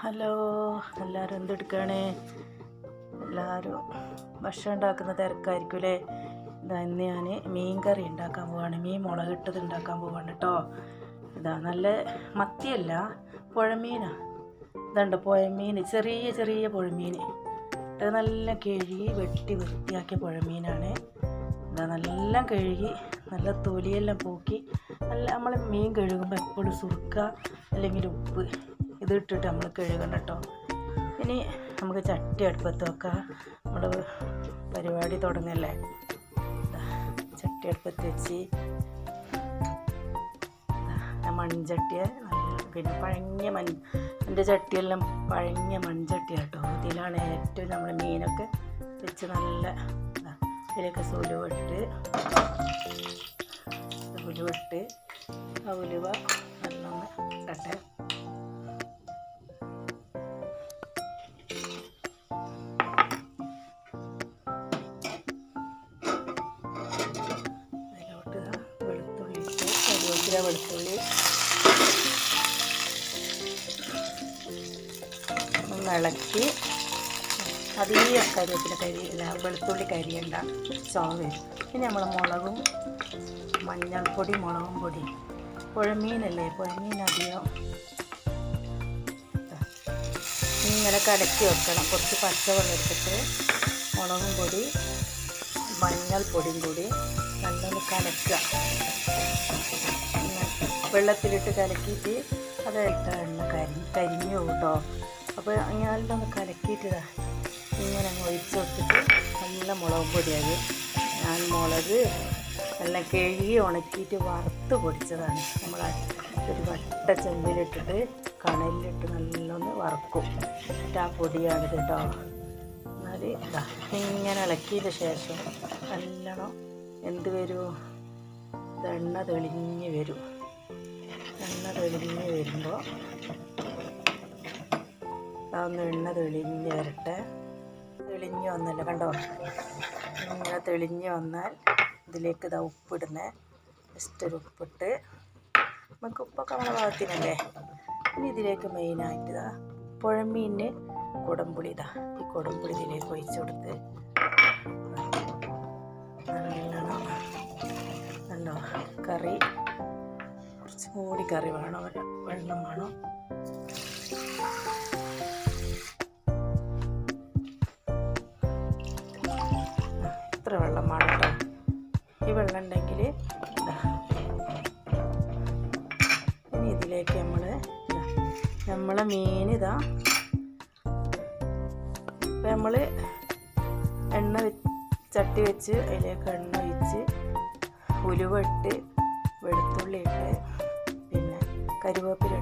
Hello എല്ലാവരും എന്തെടുക്കുകയാണ് എല്ലാവരും ഭക്ഷണം ഉണ്ടാക്കുന്ന തിരക്കായിരിക്കും അല്ലേ ഇതാ ഇന്ന് ഞാൻ മീൻ കറി ഉണ്ടാക്കാൻ പോവാണ്. മീൻ മുളകിട്ടത് ഉണ്ടാക്കാൻ പോവാണ് കേട്ടോ ഇതാ നല്ല മത്തിയല്ല പുഴമീനാ. ഇതുണ്ട് പുഴമീൻ ചെറിയ ചെറിയ പുഴമീൻ ഇത് നല്ല കഴുകി വെട്ടി വൃത്തിയാക്കിയ പുഴമീനാണ്. ഇതാ നല്ല കഴുകി നല്ല തൊലിയെല്ലാം പോക്കി നല്ല നമ്മൾ മീൻ കഴുകുമ്പോൾ എപ്പോഴും സുറുക്ക അല്ലെങ്കിൽ ഉപ്പ് ഇത് ഇട്ടിട്ട് നമ്മൾ കഴുകണം കേട്ടോ. ഇനി നമുക്ക് ചട്ടി അടുപ്പത്ത് വെക്കാം. നമ്മൾ പരിപാടി തുടങ്ങല്ലേ? ചട്ടി അടുപ്പത്ത് വെച്ച്. മൺചട്ടിയെ പിന്നെ പഴങ്ങിയ മൺ എന്റെ ചട്ടിയെല്ലാം പഴങ്ങിയ മൺചട്ടി കേട്ടോ. ഇതിലാണ് ഏറ്റവും നമ്മൾ മീനൊക്കെ വെച്ച് നല്ല ഇതിലൊക്കെ സുലുവിട്ട്. ഉലുവിട്ട് ആ ഉലുവ നല്ലൊന്ന് ഇടട്ടെ. കരിവേപ്പില വെളുത്തുള്ളി. ഒന്ന് ഇളക്കി അധികം കരിവേപ്പില കരിയില്ല വെളുത്തുള്ളി കരിയണ്ട ചുവ വരും പിന്നെ നമ്മൾ മുളകും മഞ്ഞൾപ്പൊടി മുളകും പൊടി. പുഴമീനല്ലേ? പുഴമീൻ അധികം ഇതാ. ഇങ്ങനെ കലക്കി വെക്കണം. കുറച്ച് പച്ചവെള്ളം എടുത്തിട്ട് മുളകും പൊടി മഞ്ഞൾപ്പൊടിയും കൂടി നല്ലൊന്ന് കലക്കുക. വെള്ളത്തിലിട്ട് കലക്കിയിട്ട് അത് ഇട്ടാണ് കരി കരിഞ്ഞു കേട്ടോ അപ്പോൾ ഒന്ന് കലക്കിയിട്ടതാ. ഇങ്ങനെ ഒഴിച്ച് കൊടുത്തിട്ട് നല്ല മുളക് പൊടിയായി ഞാൻ മുളക് നല്ല കഴുകി ഉണക്കിയിട്ട് വറുത്ത് പൊടിച്ചതാണ്. നമ്മൾ ഒരു വട്ട ചെമ്പിലിട്ടിട്ട് കണലിലിട്ട് നല്ലൊന്ന് വറക്കും. എന്നിട്ട് ആ പൊടിയാണ് കേട്ടോ എന്നാൽ ഇതാ ഇങ്ങനെ ഇളക്കിയതിന് ശേഷം നല്ലോണം എന്ത് വരൂ? എണ്ണ തെളിഞ്ഞ് വരും. എണ്ണ തെളിഞ്ഞ് വരുമ്പോൾ അതൊന്ന് എണ്ണ തെളിഞ്ഞ് വരട്ടെ. തെളിഞ്ഞ് വന്നല്ലോ കണ്ടോ? ഇങ്ങനെ തെളിഞ്ഞ് വന്നാൽ ഇതിലേക്ക് ഇതാ ഉപ്പിടുന്നേ. ജസ്റ്റ് ഒരു ഉപ്പിട്ട് നമുക്ക് ഉപ്പൊക്കെ നമ്മളെ ഭാഗത്തിനല്ലേ? ഇനി ഇതിലേക്ക് മെയിനായിട്ട് ഇതാ പുഴമീനിന് കുടംപുളി ഇതാ ഈ കുടംപുളി ഇതിലേക്ക് ഒഴിച്ചു കൊടുത്ത് കറി വേണോ? വെള്ളം വേണോ? ഇത്ര വെള്ളം വേണം ഈ വെള്ളം ഉണ്ടെങ്കിൽ ഇനി ഇതിലേക്ക് നമ്മൾ നമ്മളെ മീൻ ഇതാ. നമ്മൾ എണ്ണ ചട്ടി വെച്ച് അതിലേക്ക് എണ്ണ ഒഴിച്ച് ഉലുവ ഇട്ട് വെളുത്തുള്ളി ഇട്ട് പിന്നെ കരിവേപ്പില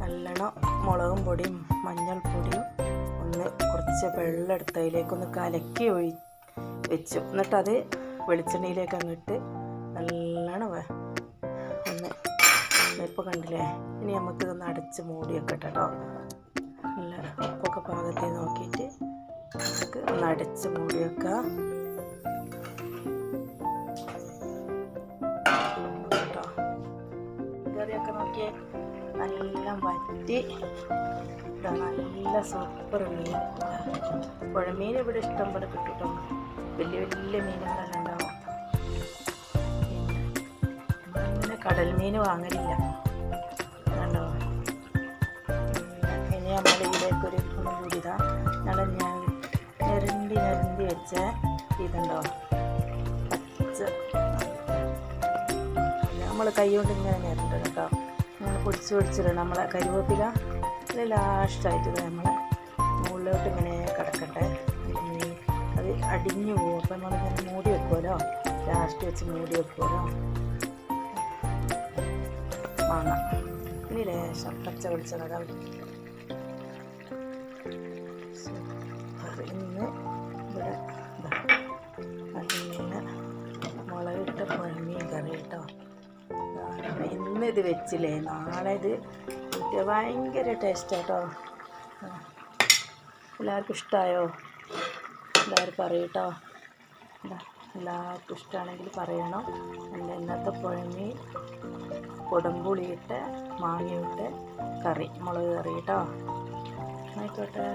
നല്ലോണം മുളകും പൊടിയും മഞ്ഞൾപ്പൊടിയും ഒന്ന് കുറച്ച് വെള്ളം എടുത്ത് അതിലേക്കൊന്ന് കലക്കി ഒഴി വെച്ചു. എന്നിട്ടത് വെളിച്ചെണ്ണയിലേക്ക് അങ്ങിട്ട് നല്ലോണം ഒന്ന് ഇപ്പോൾ കണ്ടില്ലേ? ഇനി നമുക്കിതൊന്ന് അടച്ച് മൂടി വെക്കട്ടെ കേട്ടോ നല്ല ഉപ്പൊക്കെ പാകത്തിൽ നോക്കിയിട്ട് നമുക്ക് ഒന്ന് അടച്ച് മൂടി നോക്കിയേ നല്ല വറ്റി നല്ല സൂപ്പർ മീൻ. പുഴമീൻ ഇവിടെ ഇഷ്ടം പോലെ വലിയ വലിയ മീനുകളെല്ലാം ഉണ്ടാവും. നമ്മളങ്ങനെ കടൽ മീൻ വാങ്ങലില്ല. കണ്ടോ? ഇനി നമ്മൾ ഇതിലേക്കൊരു കൂടി ഇതാ ഞാൻ ഞെരണ്ടി ഞെരണ്ടി വെച്ച ഇതുണ്ടോ? പച്ച. നമ്മൾ കൈ കൊണ്ട് ഇങ്ങനെ നമ്മൾ പൊടിച്ച് പൊടിച്ചിടണം നമ്മളെ കരുവേപ്പില ലാസ്റ്റായിട്ട് നമ്മൾ മുകളിലോട്ട് ഇങ്ങനെ കിടക്കട്ടെ. അത് അടിഞ്ഞു പോകും. അപ്പം നമ്മളിങ്ങനെ മൂടി വെക്കുമല്ലോ ലാസ്റ്റ് വെച്ച് മൂടി വെക്കുമല്ലോ മാങ്ങ. ഇനി ലേശം പച്ച വെളിച്ചെണ്ണ ഇത് വെച്ചില്ലേ? നാളെ ഇത് ഭയങ്കര ടേസ്റ്റ് കേട്ടോ എല്ലാവർക്കും ഇഷ്ടമായോ എല്ലാവരും പറയൂട്ടോ എല്ലാവർക്കും ഇഷ്ടമാണെങ്കിൽ പറയണം. എന്റെ ഇന്നത്തെ പുഴമീൻ കൊടമ്പുളിയിട്ട് മാങ്ങയിട്ട് കറി മുളക് കറി കേട്ടോ. ആയിക്കോട്ടെ